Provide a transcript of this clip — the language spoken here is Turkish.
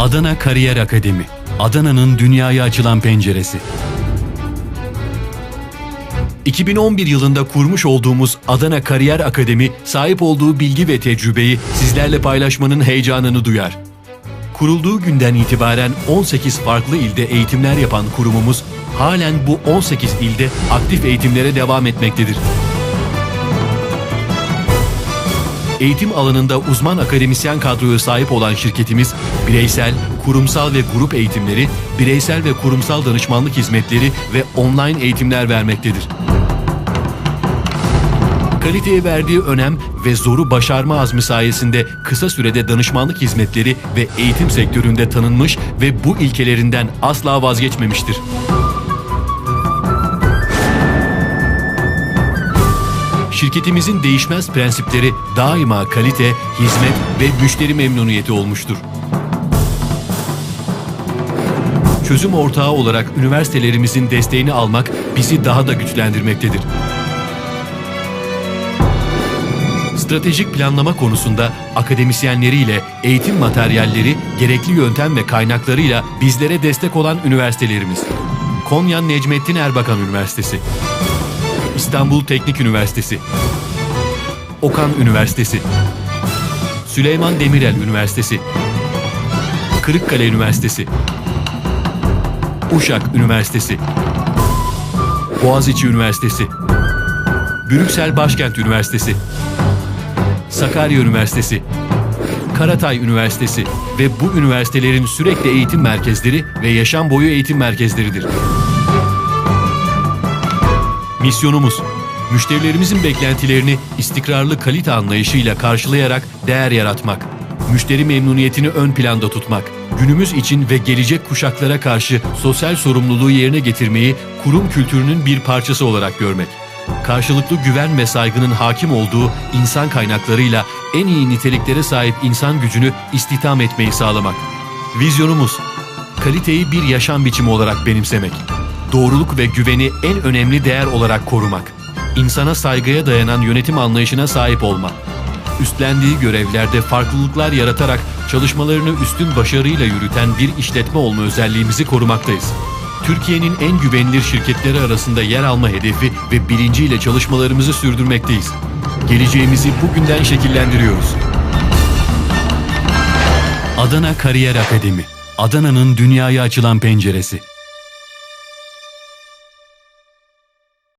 Adana Kariyer Akademi. Adana'nın dünyaya açılan penceresi. 2011 yılında kurmuş olduğumuz Adana Kariyer Akademi sahip olduğu bilgi ve tecrübeyi sizlerle paylaşmanın heyecanını duyar. Kurulduğu günden itibaren 18 farklı ilde eğitimler yapan kurumumuz halen bu 18 ilde aktif eğitimlere devam etmektedir. Eğitim alanında uzman akademisyen kadroya sahip olan şirketimiz, bireysel, kurumsal ve grup eğitimleri, bireysel ve kurumsal danışmanlık hizmetleri ve online eğitimler vermektedir. Kaliteye verdiği önem ve zoru başarma azmi sayesinde kısa sürede danışmanlık hizmetleri ve eğitim sektöründe tanınmış ve bu ilkelerinden asla vazgeçmemiştir. Şirketimizin değişmez prensipleri daima kalite, hizmet ve müşteri memnuniyeti olmuştur. Çözüm ortağı olarak üniversitelerimizin desteğini almak bizi daha da güçlendirmektedir. Stratejik planlama konusunda akademisyenleriyle eğitim materyalleri, gerekli yöntem ve kaynaklarıyla bizlere destek olan üniversitelerimiz. Konya Necmettin Erbakan Üniversitesi, İstanbul Teknik Üniversitesi, Okan Üniversitesi, Süleyman Demirel Üniversitesi, Kırıkkale Üniversitesi, Uşak Üniversitesi, Boğaziçi Üniversitesi, Brüksel Başkent Üniversitesi, Sakarya Üniversitesi, Karatay Üniversitesi ve bu üniversitelerin sürekli eğitim merkezleri ve yaşam boyu eğitim merkezleridir. Misyonumuz, müşterilerimizin beklentilerini istikrarlı kalite anlayışıyla karşılayarak değer yaratmak, müşteri memnuniyetini ön planda tutmak, günümüz için ve gelecek kuşaklara karşı sosyal sorumluluğu yerine getirmeyi kurum kültürünün bir parçası olarak görmek. Karşılıklı güven ve saygının hakim olduğu insan kaynaklarıyla en iyi niteliklere sahip insan gücünü istihdam etmeyi sağlamak. Vizyonumuz, kaliteyi bir yaşam biçimi olarak benimsemek. Doğruluk ve güveni en önemli değer olarak korumak. İnsana saygıya dayanan yönetim anlayışına sahip olmak. Üstlendiği görevlerde farklılıklar yaratarak çalışmalarını üstün başarıyla yürüten bir işletme olma özelliğimizi korumaktayız. Türkiye'nin en güvenilir şirketleri arasında yer alma hedefi ve bilinciyle çalışmalarımızı sürdürmekteyiz. Geleceğimizi bugünden şekillendiriyoruz. Adana Kariyer Akademi. Adana'nın dünyaya açılan penceresi.